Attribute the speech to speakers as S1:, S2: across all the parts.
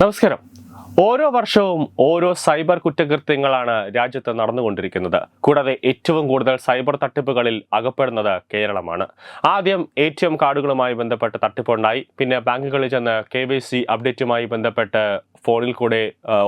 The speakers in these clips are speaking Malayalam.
S1: നമസ്കാരം. ഓരോ വർഷവും ഓരോ സൈബർ കുറ്റകൃത്യങ്ങളാണ് രാജ്യത്ത് നടന്നുകൊണ്ടിരിക്കുന്നത്. കൂടാതെ ഏറ്റവും കൂടുതൽ സൈബർ തട്ടിപ്പുകളിൽ അകപ്പെടുന്നത് കേരളമാണ്. ആദ്യം എ ടി എം കാർഡുകളുമായി ബന്ധപ്പെട്ട് തട്ടിപ്പുണ്ടായി. പിന്നെ ബാങ്കുകളിൽ ചെന്ന് കെ വൈ സി അപ്ഡേറ്റുമായി ബന്ധപ്പെട്ട് ഫോണിൽ കൂടെ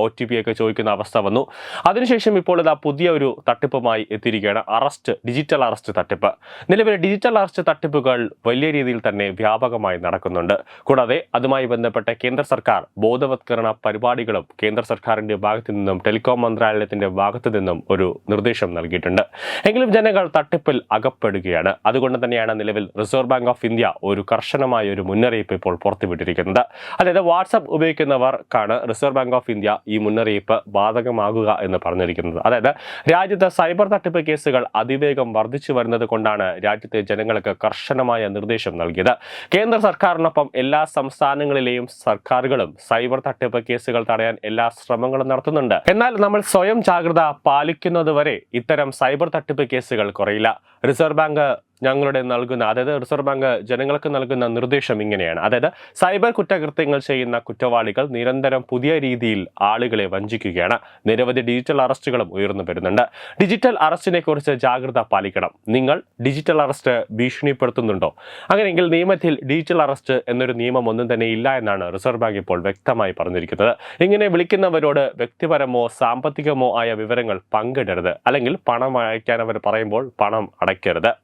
S1: ഒ ടി പി ഒക്കെ ചോദിക്കുന്ന അവസ്ഥ വന്നു. അതിനുശേഷം ഇപ്പോൾ ഇതാ പുതിയ ഒരു തട്ടിപ്പുമായി എത്തിയിരിക്കുകയാണ്. അറസ്റ്റ് ഡിജിറ്റൽ അറസ്റ്റ് തട്ടിപ്പ്. നിലവിലെ ഡിജിറ്റൽ അറസ്റ്റ് തട്ടിപ്പുകൾ വലിയ രീതിയിൽ തന്നെ വ്യാപകമായി നടക്കുന്നുണ്ട്. കൂടാതെ അതുമായി ബന്ധപ്പെട്ട കേന്ദ്ര സർക്കാർ ബോധവത്കരണ പരിപാടികളും കേന്ദ്ര സർക്കാരിന്റെ ഭാഗത്തു നിന്നും ടെലികോം മന്ത്രാലയത്തിന്റെ ഭാഗത്തു നിന്നും ഒരു നിർദ്ദേശം നൽകിയിട്ടുണ്ട്. എങ്കിലും ജനങ്ങൾ തട്ടിപ്പിൽ അകപ്പെടുകയാണ്. അതുകൊണ്ട് തന്നെയാണ് നിലവിൽ റിസർവ് ബാങ്ക് ഓഫ് ഇന്ത്യ ഒരു കർശനമായ ഒരു മുന്നറിയിപ്പ് ഇപ്പോൾ പുറത്തുവിട്ടിരിക്കുന്നത്. അതായത് വാട്സപ്പ് ഉപയോഗിക്കുന്നവർക്കാണ് റിസർവ് ബാങ്ക് ഓഫ് ഇന്ത്യ ഈ മുന്നറിയിപ്പ് ബാധകമാകുക എന്ന് പറഞ്ഞിരിക്കുന്നത്. അതായത് രാജ്യത്ത് സൈബർ തട്ടിപ്പ് കേസുകൾ അതിവേഗം വർദ്ധിച്ചു വരുന്നത് കൊണ്ടാണ് രാജ്യത്തെ ജനങ്ങൾക്ക് കർശനമായ നിർദ്ദേശം നൽകിയത്. കേന്ദ്ര സർക്കാരിനൊപ്പം എല്ലാ സംസ്ഥാനങ്ങളിലെയും സർക്കാരുകളും സൈബർ തട്ടിപ്പ് കേസുകൾ തടയാൻ എല്ലാ ശ്രമങ്ങളും നടത്തുന്നുണ്ട്. എന്നാൽ നമ്മൾ സ്വയം ജാഗ്രത പാലിക്കുന്നതുവരെ ഇത്തരം സൈബർ തട്ടിപ്പ് കേസുകൾ കുറയില്ല. റിസർവ് ബാങ്ക് ഞങ്ങളുടെ നൽകുന്ന അതായത് റിസർവ് ബാങ്ക് ജനങ്ങൾക്ക് നൽകുന്ന നിർദ്ദേശം ഇങ്ങനെയാണ്. അതായത് സൈബർ കുറ്റകൃത്യങ്ങൾ ചെയ്യുന്ന കുറ്റവാളികൾ നിരന്തരം പുതിയ രീതിയിൽ ആളുകളെ വഞ്ചിക്കുകയാണ്. നിരവധി ഡിജിറ്റൽ അറസ്റ്റുകളും ഉയർന്നു വരുന്നുണ്ട്. ഡിജിറ്റൽ അറസ്റ്റിനെ കുറിച്ച് ജാഗ്രത പാലിക്കണം. നിങ്ങൾ ഡിജിറ്റൽ അറസ്റ്റ് ഭീഷണിപ്പെടുത്തുന്നുണ്ടോ? അങ്ങനെയെങ്കിൽ നിയമത്തിൽ ഡിജിറ്റൽ അറസ്റ്റ് എന്നൊരു നിയമം ഒന്നും തന്നെ ഇല്ല എന്നാണ് റിസർവ് ബാങ്ക് ഇപ്പോൾ വ്യക്തമായി പറഞ്ഞിരിക്കുന്നത്. ഇങ്ങനെ വിളിക്കുന്നവരോട് വ്യക്തിപരമോ സാമ്പത്തികമോ ആയ വിവരങ്ങൾ പങ്കിടരുത്. അല്ലെങ്കിൽ പണം അയക്കാൻ അവർ പറയുമ്പോൾ പണം അടയ്ക്കരുത്.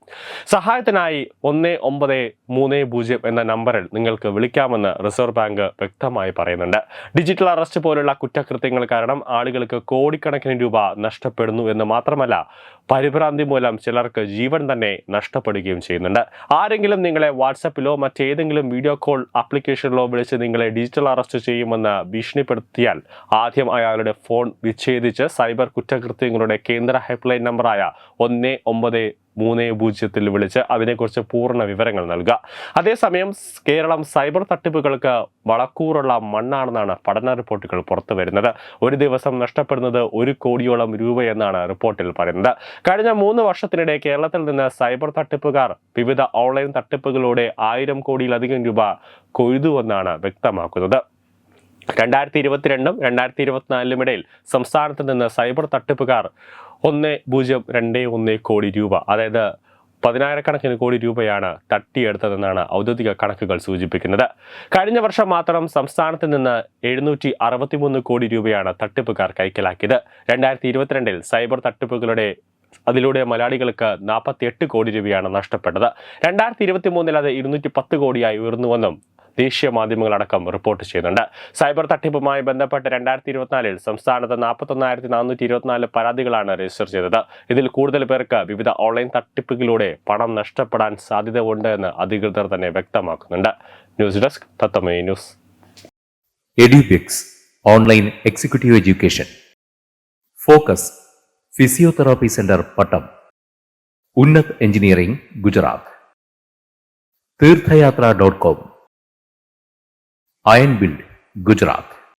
S1: സഹായത്തിനായി ഒന്ന് ഒമ്പത് മൂന്ന് പൂജ്യം എന്ന നമ്പറിൽ നിങ്ങൾക്ക് വിളിക്കാമെന്ന് റിസർവ് ബാങ്ക് വ്യക്തമായി പറയുന്നുണ്ട്. ഡിജിറ്റൽ അറസ്റ്റ് പോലുള്ള കുറ്റകൃത്യങ്ങൾ കാരണം ആളുകൾക്ക് കോടിക്കണക്കിന് രൂപ നഷ്ടപ്പെടുന്നു എന്ന് മാത്രമല്ല പരിഭ്രാന്തി മൂലം ചിലർക്ക് ജീവൻ തന്നെ നഷ്ടപ്പെടുകയും ചെയ്യുന്നുണ്ട്. ആരെങ്കിലും നിങ്ങളെ വാട്സപ്പിലോ മറ്റേതെങ്കിലും വീഡിയോ കോൾ ആപ്ലിക്കേഷനിലോ വിളിച്ച് നിങ്ങളെ ഡിജിറ്റൽ അറസ്റ്റ് ചെയ്യുമെന്ന് ഭീഷണിപ്പെടുത്തിയാൽ ആദ്യം അയാളുടെ ഫോൺ വിച്ഛേദിച്ച് സൈബർ കുറ്റകൃത്യങ്ങളുടെ കേന്ദ്ര ഹെൽപ്പ് ലൈൻ നമ്പറായ ഒന്ന് ഒമ്പത് മൂന്ന് പൂജ്യത്തിൽ വിളിച്ച് അതിനെക്കുറിച്ച് പൂർണ വിവരങ്ങൾ നൽകുക അതേസമയം കേരളം സൈബർ തട്ടിപ്പുകൾക്ക് വളക്കൂറുള്ള മണ്ണാണെന്നാണ് പഠന റിപ്പോർട്ടുകൾ പുറത്തു വരുന്നത്. ഒരു ദിവസം നഷ്ടപ്പെടുന്നത് ഒരു കോടിയോളം രൂപയെന്നാണ് റിപ്പോർട്ടിൽ പറയുന്നത്. കഴിഞ്ഞ മൂന്ന് വർഷത്തിനിടെ കേരളത്തിൽ നിന്ന് സൈബർ തട്ടിപ്പുകാർ വിവിധ ഓൺലൈൻ തട്ടിപ്പുകളിലൂടെ ആയിരം കോടിയിലധികം രൂപ കൊയ്തുവെന്നാണ് വ്യക്തമാക്കുന്നത്. രണ്ടായിരത്തി ഇരുപത്തിരണ്ടും രണ്ടായിരത്തി ഇരുപത്തിനാലിലും ഇടയിൽ സംസ്ഥാനത്ത് നിന്ന് സൈബർ തട്ടിപ്പുകാർ ഒന്ന് പൂജ്യം രണ്ട് ഒന്ന് കോടി രൂപ. അതായത് പതിനായിരക്കണക്കിന് കോടി രൂപയാണ് തട്ടിയെടുത്തതെന്നാണ് ഔദ്യോഗിക കണക്കുകൾ സൂചിപ്പിക്കുന്നത്. കഴിഞ്ഞ വർഷം മാത്രം സംസ്ഥാനത്ത് നിന്ന് എഴുന്നൂറ്റി അറുപത്തിമൂന്ന് കോടി രൂപയാണ് തട്ടിപ്പുകാർ കൈക്കലാക്കിയത്. രണ്ടായിരത്തി ഇരുപത്തിരണ്ടിൽ സൈബർ തട്ടിപ്പുകളുടെ അതിലൂടെ മലയാളികൾക്ക് നാൽപ്പത്തി എട്ട് കോടി രൂപയാണ് നഷ്ടപ്പെട്ടത്. രണ്ടായിരത്തി ഇരുപത്തി മൂന്നിൽ അത് ഇരുന്നൂറ്റി പത്ത് കോടിയായി ഉയർന്നുവെന്നും ദേശീയ മാധ്യമങ്ങളടക്കം റിപ്പോർട്ട് ചെയ്യുന്നുണ്ട്. സൈബർ തട്ടിപ്പുമായി ബന്ധപ്പെട്ട് രണ്ടായിരത്തി ഇരുപത്തിനാലിൽ സംസ്ഥാനത്ത് നാൽപ്പത്തൊന്നായിരത്തി നാനൂറ്റി ഇരുപത്തിനാല് പരാതികളാണ് രജിസ്റ്റർ ചെയ്തത്. ഇതിൽ കൂടുതൽ പേർക്ക് വിവിധ ഓൺലൈൻ തട്ടിപ്പുകളിലൂടെ പണം നഷ്ടപ്പെടാൻ സാധ്യത ഉണ്ട് എന്ന് അധികൃതർ തന്നെ വ്യക്തമാക്കുന്നുണ്ട്. News desk Thathame news.
S2: Edubix online executive education. Focus physiotherapy centre Pattom. Unnat engineering Gujarat. Theerthayathra dot com. Ayan build Gujarat